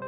you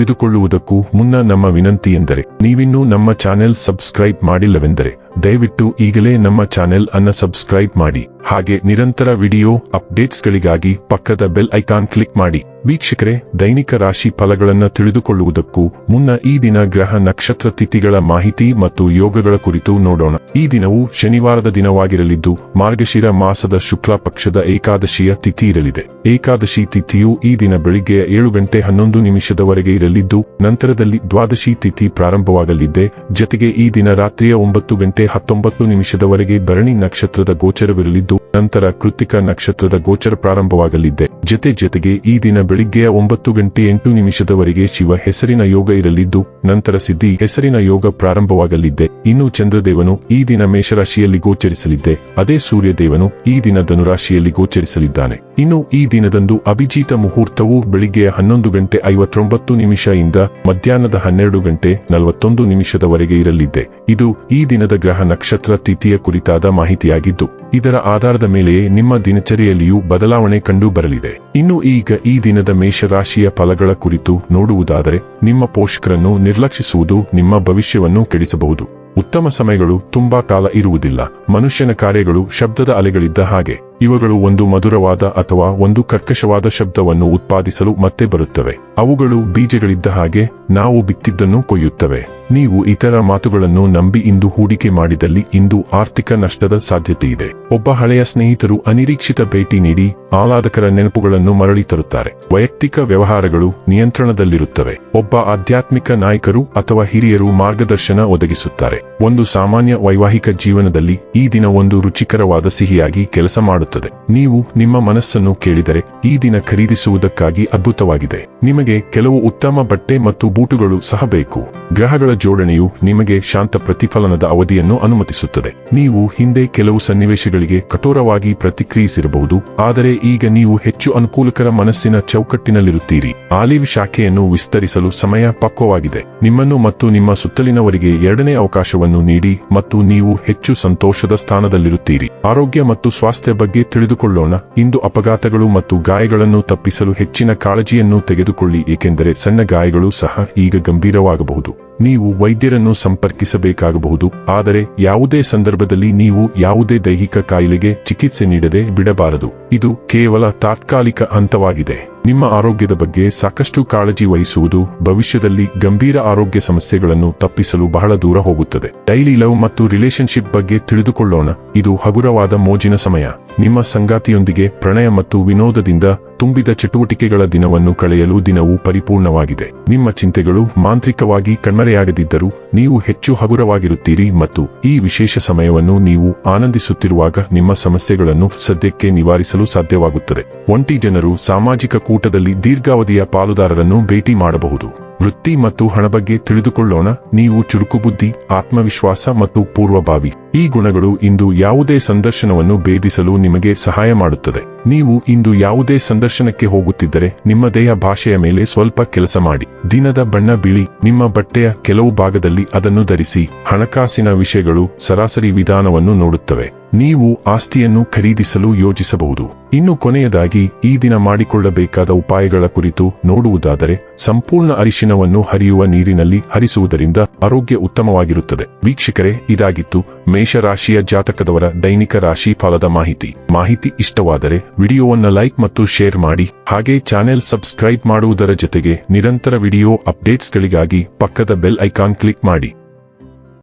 ತಿಳಿದುಕೊಳ್ಳುವುದಕ್ಕೂ ಮುನ್ನ ನಮ್ಮ ವಿನಂತಿ ಎಂದರೆ ನೀವಿನ್ನೂ ನಮ್ಮ ಚಾನೆಲ್ ಸಬ್ಸ್ಕ್ರೈಬ್ ಮಾಡಿಲ್ಲವೆಂದರೆ ದಯವಿಟ್ಟು ಈಗಲೇ ನಮ್ಮ ಚಾನೆಲ್ ಅನ್ನ ಸಬ್ಸ್ಕ್ರೈಬ್ ಮಾಡಿ. ಹಾಗೆ ನಿರಂತರ ವಿಡಿಯೋ ಅಪ್ಡೇಟ್ಸ್ಗಳಿಗಾಗಿ ಪಕ್ಕದ ಬೆಲ್ ಐಕಾನ್ ಕ್ಲಿಕ್ ಮಾಡಿ. ವೀಕ್ಷಕರೇ, ದೈನಿಕ ರಾಶಿ ಫಲಗಳನ್ನು ತಿಳಿದುಕೊಳ್ಳುವುದಕ್ಕೂ ಮುನ್ನ ಈ ದಿನ ಗ್ರಹ ನಕ್ಷತ್ರ ತಿಥಿಗಳ ಮಾಹಿತಿ ಮತ್ತು ಯೋಗಗಳ ಕುರಿತು ನೋಡೋಣ. ಈ ದಿನವು ಶನಿವಾರದ ದಿನವಾಗಿರಲಿದ್ದು, ಮಾರ್ಗಶಿರ ಮಾಸದ ಶುಕ್ಲ ಪಕ್ಷದ ಏಕಾದಶಿಯ ತಿಥಿ ಇರಲಿದೆ. ಏಕಾದಶಿ ತಿಥಿಯು ಈ ದಿನ ಬೆಳಿಗ್ಗೆ ಏಳು ಗಂಟೆ ಹನ್ನೊಂದು ನಿಮಿಷದವರೆಗೆ ಇರಲಿದ್ದು, ನಂತರದಲ್ಲಿ ದ್ವಾದಶಿ ತಿಥಿ ಪ್ರಾರಂಭವಾಗಲಿದ್ದೆ ಜತೆಗೆ ಈ ದಿನ ರಾತ್ರಿಯ ಒಂಬತ್ತು ಗಂಟೆ ಹತ್ತೊಂಬತ್ತು ನಿಮಿಷದವರೆಗೆ ಭರಣಿ ನಕ್ಷತ್ರದ ಗೋಚರವಿರಲಿದ್ದು, ನಂತರ ಕೃತಿಕ ನಕ್ಷತ್ರದ ಗೋಚರ ಪ್ರಾರಂಭವಾಗಲಿದೆ. ಜೊತೆ ಜೊತೆಗೆ ಈ ದಿನ ಬೆಳಿಗ್ಗೆಯ ಒಂಬತ್ತು ಗಂಟೆ ಎಂಟು ನಿಮಿಷದವರೆಗೆ ಶಿವ ಹೆಸರಿನ ಯೋಗ ಇರಲಿದ್ದು, ನಂತರ ಸಿದ್ಧಿ ಹೆಸರಿನ ಯೋಗ ಪ್ರಾರಂಭವಾಗಲಿದೆ. ಇನ್ನು ಚಂದ್ರದೇವನು ಈ ದಿನ ಮೇಷರಾಶಿಯಲ್ಲಿ ಗೋಚರಿಸಲಿದ್ದೆ ಅದೇ ಸೂರ್ಯದೇವನು ಈ ದಿನ ಧನುರಾಶಿಯಲ್ಲಿ ಗೋಚರಿಸಲಿದ್ದಾನೆ. ಇನ್ನು ಈ ದಿನದಂದು ಅಭಿಜಿತ ಮುಹೂರ್ತವು ಬೆಳಿಗ್ಗೆಯ ಹನ್ನೊಂದು ಗಂಟೆ ಐವತ್ತೊಂಬತ್ತು ನಿಮಿಷ ಇಂದ ಮಧ್ಯಾಹ್ನದ ಹನ್ನೆರಡು ಗಂಟೆ ನಲವತ್ತೊಂದು ನಿಮಿಷದವರೆಗೆ ಇರಲಿದೆ. ಇದು ಈ ದಿನದ ಗ್ರಹ ನಕ್ಷತ್ರ ತಿಥಿಯ ಕುರಿತಾದ ಮಾಹಿತಿಯಾಗಿದ್ದು, ಇದರ ಆಧಾರದ ಮೇಲೆಯೇ ನಿಮ್ಮ ದಿನಚರಿಯಲ್ಲಿಯೂ ಬದಲಾವಣೆ ಕಂಡು ಬರಲಿದೆ. ಇನ್ನು ಈಗ ಈ ದಿನದ ಮೇಷರಾಶಿಯ ಫಲಗಳ ಕುರಿತು ನೋಡುವುದಾದರೆ, ನಿಮ್ಮ ಪೋಷಕರನ್ನು ನಿರ್ಲಕ್ಷಿಸುವುದು ನಿಮ್ಮ ಭವಿಷ್ಯವನ್ನು ಕೆಡಿಸಬಹುದು. ಉತ್ತಮ ಸಮಯಗಳು ತುಂಬಾ ಕಾಲ ಇರುವುದಿಲ್ಲ. ಮನುಷ್ಯನ ಕಾರ್ಯಗಳು ಶಬ್ದದ ಅಲೆಗಳಿದ್ದ ಹಾಗೆ. ಇವುಗಳು ಒಂದು ಮಧುರವಾದ ಅಥವಾ ಒಂದು ಕರ್ಕಶವಾದ ಶಬ್ದವನ್ನು ಉತ್ಪಾದಿಸಲು ಮತ್ತೆ ಬರುತ್ತವೆ. ಅವುಗಳು ಬೀಜಗಳಿದ್ದ ಹಾಗೆ ನಾವು ಬಿತ್ತಿದ್ದನ್ನು ಕೊಯ್ಯುತ್ತವೆ. ನೀವು ಇತರ ಮಾತುಗಳನ್ನು ನಂಬಿ ಇಂದು ಹೂಡಿಕೆ ಮಾಡಿದಲ್ಲಿ ಇಂದು ಆರ್ಥಿಕ ನಷ್ಟದ ಸಾಧ್ಯತೆ ಇದೆ ಒಬ್ಬ ಹಳೆಯ ಸ್ನೇಹಿತರು ಅನಿರೀಕ್ಷಿತ ಭೇಟಿ ನೀಡಿ ಆಹ್ಲಾದಕರ ನೆನಪುಗಳನ್ನು ಮರಳಿ ತರುತ್ತಾರೆ. ವೈಯಕ್ತಿಕ ವ್ಯವಹಾರಗಳು ನಿಯಂತ್ರಣದಲ್ಲಿರುತ್ತವೆ. ಒಬ್ಬ ಆಧ್ಯಾತ್ಮಿಕ ನಾಯಕರು ಅಥವಾ ಹಿರಿಯರು ಮಾರ್ಗದರ್ಶನ ಒದಗಿಸುತ್ತಾರೆ. ಒಂದು ಸಾಮಾನ್ಯ ವೈವಾಹಿಕ ಜೀವನದಲ್ಲಿ ಈ ದಿನ ಒಂದು ರುಚಿಕರವಾದ ಸಿಹಿಯಾಗಿ ಕೆಲಸ ಮಾಡುತ್ತದೆ ನೀವು ನಿಮ್ಮ ಮನಸ್ಸನ್ನು ಕೇಳಿದರೆ ಈ ದಿನ ಖರೀದಿಸುವುದಕ್ಕಾಗಿ ಅದ್ಭುತವಾಗಿದೆ. ನಿಮಗೆ ಕೆಲವು ಉತ್ತಮ ಬಟ್ಟೆ ಮತ್ತು ಬೂಟುಗಳು ಸಹ ಬೇಕು. ಗ್ರಹಗಳ ಜೋಡಣೆಯು ನಿಮಗೆ ಶಾಂತ ಪ್ರತಿಫಲನದ ಅವಧಿಯನ್ನು ಅನುಮತಿಸುತ್ತದೆ. ನೀವು ಹಿಂದೆ ಕೆಲವು ಸನ್ನಿವೇಶಗಳಿಗೆ ಕಠೋರವಾಗಿ ಪ್ರತಿಕ್ರಿಯಿಸಿರಬಹುದು, ಆದರೆ ಈಗ ನೀವು ಹೆಚ್ಚು ಅನುಕೂಲಕರ ಮನಸ್ಸಿನ ಚೌಕಟ್ಟಿನಲ್ಲಿರುತ್ತೀರಿ. ಆಲಿವ್ ಶಾಖೆಯನ್ನು ವಿಸ್ತರಿಸಲು ಸಮಯ ಪಕ್ವವಾಗಿದೆ. ನಿಮ್ಮನ್ನು ಮತ್ತು ನಿಮ್ಮ ಸುತ್ತಲಿನವರಿಗೆ ಎರಡನೇ ಅವಕಾಶವನ್ನು ನೀಡಿ ಮತ್ತು ನೀವು ಹೆಚ್ಚು ಸಂತೋಷದ ಸ್ಥಾನದಲ್ಲಿರುತ್ತೀರಿ. ಆರೋಗ್ಯ ಮತ್ತು ಸ್ವಾಸ್ಥ್ಯ ಬಗ್ಗೆ ತಿಳಿದುಕೊಳ್ಳೋಣ. ಇಂದು ಅಪಘಾತಗಳು ಮತ್ತು ಗಾಯಗಳನ್ನು ತಪ್ಪಿಸಲು ಹೆಚ್ಚಿನ ಕಾಳಜಿಯನ್ನು ತೆಗೆದುಕೊಳ್ಳಿ, ಏಕೆಂದರೆ ಸಣ್ಣ ಗಾಯಗಳು ಸಹ ಈಗ ಗಂಭೀರವಾಗಬಹುದು. ನೀವು ವೈದ್ಯರನ್ನು ಸಂಪರ್ಕಿಸಬೇಕಾಗಬಹುದು, ಆದರೆ ಯಾವುದೇ ಸಂದರ್ಭದಲ್ಲಿ ನೀವು ಯಾವುದೇ ದೈಹಿಕ ಕಾಯಿಲೆಗೆ ಚಿಕಿತ್ಸೆ ನೀಡದೆ ಬಿಡಬಾರದು. ಇದು ಕೇವಲ ತಾತ್ಕಾಲಿಕ ಹಂತವಾಗಿದೆ. ನಿಮ್ಮ ಆರೋಗ್ಯದ ಬಗ್ಗೆ ಸಾಕಷ್ಟು ಕಾಳಜಿ ವಹಿಸುವುದು ಭವಿಷ್ಯದಲ್ಲಿ ಗಂಭೀರ ಆರೋಗ್ಯ ಸಮಸ್ಯೆಗಳನ್ನು ತಪ್ಪಿಸಲು ಬಹಳ ದೂರ ಹೋಗುತ್ತದೆ. ಡೈಲಿ ಲವ್ ಮತ್ತು ರಿಲೇಶನ್ಶಿಪ್ ಬಗ್ಗೆ ತಿಳಿದುಕೊಳ್ಳೋಣ. ಇದು ಹಗುರವಾದ ಮೋಜಿನ ಸಮಯ. ನಿಮ್ಮ ಸಂಗಾತಿಯೊಂದಿಗೆ ಪ್ರಣಯ ಮತ್ತು ವಿನೋದದಿಂದ ತುಂಬಿದ ಚಟುವಟಿಕೆಗಳ ದಿನವನ್ನು ಕಳೆಯಲು ದಿನವು ಪರಿಪೂರ್ಣವಾಗಿದೆ. ನಿಮ್ಮ ಚಿಂತೆಗಳು ಮಾಂತ್ರಿಕವಾಗಿ ಕಣ್ಮರೆಯಾಗದಿದ್ದರೂ ನೀವು ಹೆಚ್ಚು ಹಗುರವಾಗಿರುತ್ತೀರಿ ಮತ್ತು ಈ ವಿಶೇಷ ಸಮಯವನ್ನು ನೀವು ಆನಂದಿಸುತ್ತಿರುವಾಗ ನಿಮ್ಮ ಸಮಸ್ಯೆಗಳನ್ನು ಸದ್ಯಕ್ಕೆ ನಿವಾರಿಸಲು ಸಾಧ್ಯವಾಗುತ್ತದೆ. ಒಂಟಿ ಜನರು ಸಾಮಾಜಿಕ ಕೂಟದಲ್ಲಿ ದೀರ್ಘಾವಧಿಯ ಪಾಲುದಾರರನ್ನು ಭೇಟಿ ಮಾಡಬಹುದು. ವೃತ್ತಿ ಮತ್ತು ಹಣ ಬಗ್ಗೆ ತಿಳಿದುಕೊಳ್ಳೋಣ. ನೀವು ಚುರುಕು ಬುದ್ಧಿ, ಆತ್ಮವಿಶ್ವಾಸ ಮತ್ತು ಪೂರ್ವಭಾವಿ. ಈ ಗುಣಗಳು ಇಂದು ಯಾವುದೇ ಸಂದರ್ಶನವನ್ನು ಭೇದಿಸಲು ನಿಮಗೆ ಸಹಾಯ ಮಾಡುತ್ತದೆ. ನೀವು ಇಂದು ಯಾವುದೇ ಸಂದರ್ಶನಕ್ಕೆ ಹೋಗುತ್ತಿದ್ದರೆ, ನಿಮ್ಮ ದೇಹ ಭಾಷೆಯ ಮೇಲೆ ಸ್ವಲ್ಪ ಕೆಲಸ ಮಾಡಿ. ದಿನದ ಬಣ್ಣ ಬಿಳಿ, ನಿಮ್ಮ ಬಟ್ಟೆಯ ಕೆಲವು ಭಾಗದಲ್ಲಿ ಅದನ್ನು ಧರಿಸಿ. ಹಣಕಾಸಿನ ವಿಷಯಗಳು ಸರಾಸರಿ ವಿಧಾನವನ್ನು ನೋಡುತ್ತವೆ. ನೀವು ಆಸ್ತಿಯನ್ನು ಖರೀದಿಸಲು ಯೋಜಿಸಬಹುದು. ಇನ್ನು ಕೊನೆಯದಾಗಿ, ಈ ದಿನ ಮಾಡಿಕೊಳ್ಳಬೇಕಾದ ಉಪಾಯಗಳ ಕುರಿತು ನೋಡುವುದಾದರೆ, ಸಂಪೂರ್ಣ ಅರಿಶಿನವನ್ನು ಹರಿಯುವ ನೀರಿನಲ್ಲಿ ಹರಿಸುವುದರಿಂದ ಆರೋಗ್ಯ ಉತ್ತಮವಾಗಿರುತ್ತದೆ. ವೀಕ್ಷಕರೇ, ಇದಾಗಿತ್ತು ಮೇಷರಾಶಿಯ ಜಾತಕದವರ ದೈನಿಕ ರಾಶಿ ಫಲದ ಮಾಹಿತಿ. ಮಾಹಿತಿ ಇಷ್ಟವಾದರೆ, ವಿಡಿಯೋವನ್ನು ಲೈಕ್ ಮತ್ತು ಶೇರ್ ಮಾಡಿ, ಹಾಗೆ ಚಾನೆಲ್ ಸಬ್ಸ್ಕ್ರೈಬ್ ಮಾಡುವುದರ ಜೊತೆಗೆ ನಿರಂತರ ವಿಡಿಯೋ ಅಪ್ಡೇಟ್ಸ್ಗಳಿಗಾಗಿ ಪಕ್ಕದ ಬೆಲ್ ಐಕಾನ್ ಕ್ಲಿಕ್ ಮಾಡಿ.